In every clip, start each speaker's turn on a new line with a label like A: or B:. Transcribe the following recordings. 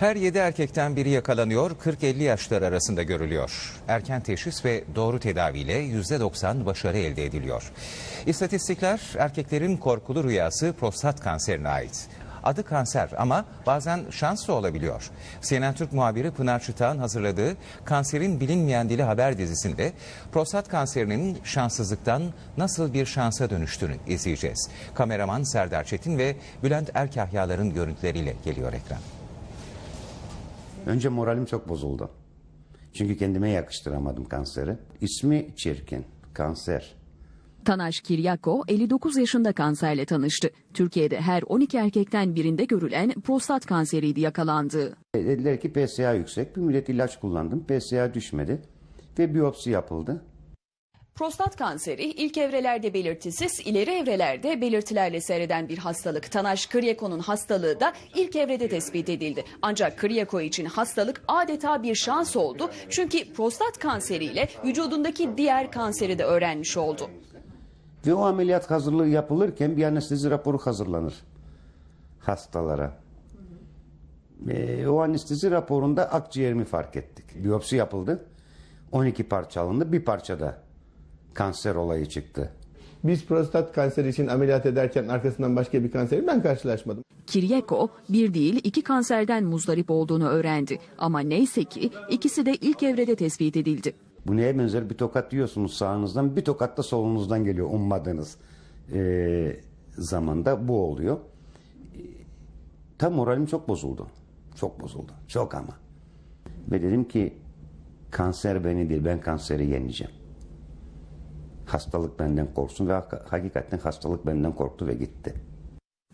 A: Her 7 erkekten biri yakalanıyor, 40-50 yaşlar arasında görülüyor. Erken teşhis ve doğru tedaviyle %90 başarı elde ediliyor. İstatistikler erkeklerin korkulu rüyası prostat kanserine ait. Adı kanser ama bazen şans da olabiliyor. CNN Türk muhabiri Pınar Çıtağ'ın hazırladığı Kanserin Bilinmeyen Dili haber dizisinde prostat kanserinin şanssızlıktan nasıl bir şansa dönüştüğünü izleyeceğiz. Kameraman Serdar Çetin ve Bülent Erkahyalar'ın görüntüleriyle geliyor ekran.
B: Önce moralim çok bozuldu. Çünkü kendime yakıştıramadım kanseri. İsmi çirkin, kanser.
C: Tanaş Kiryako 59 yaşında kanserle tanıştı. Türkiye'de her 12 erkekten birinde görülen prostat kanseriydi yakalandığı.
B: Dediler ki PSA yüksek. Bir müddet ilaç kullandım. PSA düşmedi. Ve biyopsi yapıldı.
C: Prostat kanseri ilk evrelerde belirtisiz, ileri evrelerde belirtilerle seyreden bir hastalık. Tanaş Kıryako'nun hastalığı da ilk evrede tespit edildi. Ancak Kıryako için hastalık adeta bir şans oldu. Çünkü prostat kanseriyle vücudundaki diğer kanseri de öğrenmiş oldu.
B: Ve o ameliyat hazırlığı yapılırken bir anestezi raporu hazırlanır hastalara. Ee, o anestezi raporunda akciğerimi fark ettik. Biyopsi yapıldı. 12 parça alındı. Bir parçada kanser olayı çıktı.
D: Biz prostat kanseri için ameliyat ederken arkasından başka bir kanseri ben karşılaşmadım.
C: Kiryako bir değil iki kanserden muzdarip olduğunu öğrendi. Ama neyse ki ikisi de ilk evrede tespit edildi.
B: Bu neye benzer? Bir tokat yiyorsunuz sağınızdan, bir tokat da solunuzdan geliyor ummadığınız ee, zamanda bu oluyor. Ee, Tam moralim çok bozuldu. Çok bozuldu. Çok ama. Ve dedim ki kanser beni değil ben kanseri yeneceğim. Hastalık benden korksun ve hak- hakikaten hastalık benden korktu ve gitti.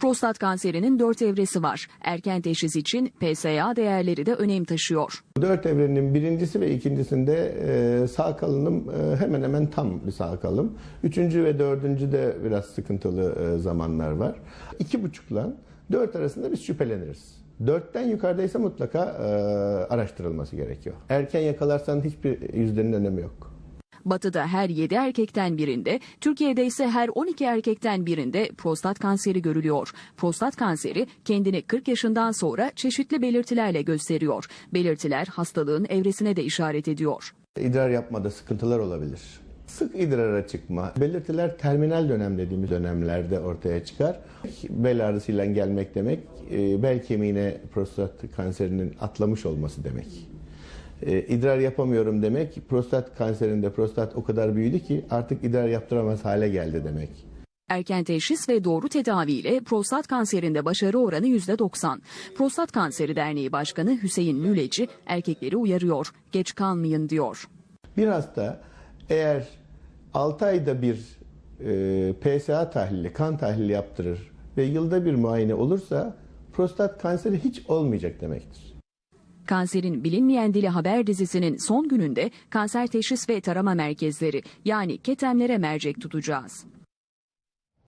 C: Prostat kanserinin dört evresi var. Erken teşhis için PSA değerleri de önem taşıyor.
D: Dört evrenin birincisi ve ikincisinde e, sağ kalınım e, hemen hemen tam bir sağ kalım. Üçüncü ve dördüncü de biraz sıkıntılı e, zamanlar var. İki buçukla dört arasında biz şüpheleniriz. Dörtten yukarıdaysa mutlaka e, araştırılması gerekiyor. Erken yakalarsan hiçbir yüzdenin önemi yok.
C: Batı'da her 7 erkekten birinde, Türkiye'de ise her 12 erkekten birinde prostat kanseri görülüyor. Prostat kanseri kendini 40 yaşından sonra çeşitli belirtilerle gösteriyor. Belirtiler hastalığın evresine de işaret ediyor.
D: İdrar yapmada sıkıntılar olabilir. Sık idrara çıkma, belirtiler terminal dönem dediğimiz dönemlerde ortaya çıkar. Bel ağrısıyla gelmek demek, e, bel kemiğine prostat kanserinin atlamış olması demek. E, İdrar yapamıyorum demek, prostat kanserinde prostat o kadar büyüdü ki artık idrar yaptıramaz hale geldi demek.
C: Erken teşhis ve doğru tedaviyle prostat kanserinde başarı oranı %90. Prostat Kanseri Derneği Başkanı Hüseyin Müleci erkekleri uyarıyor. Geç kalmayın diyor.
D: Bir hasta eğer 6 ayda bir e, PSA tahlili, kan tahlili yaptırır ve yılda bir muayene olursa prostat kanseri hiç olmayacak demektir.
C: Kanserin Bilinmeyen Dili haber dizisinin son gününde kanser teşhis ve tarama merkezleri yani ketemlere mercek tutacağız.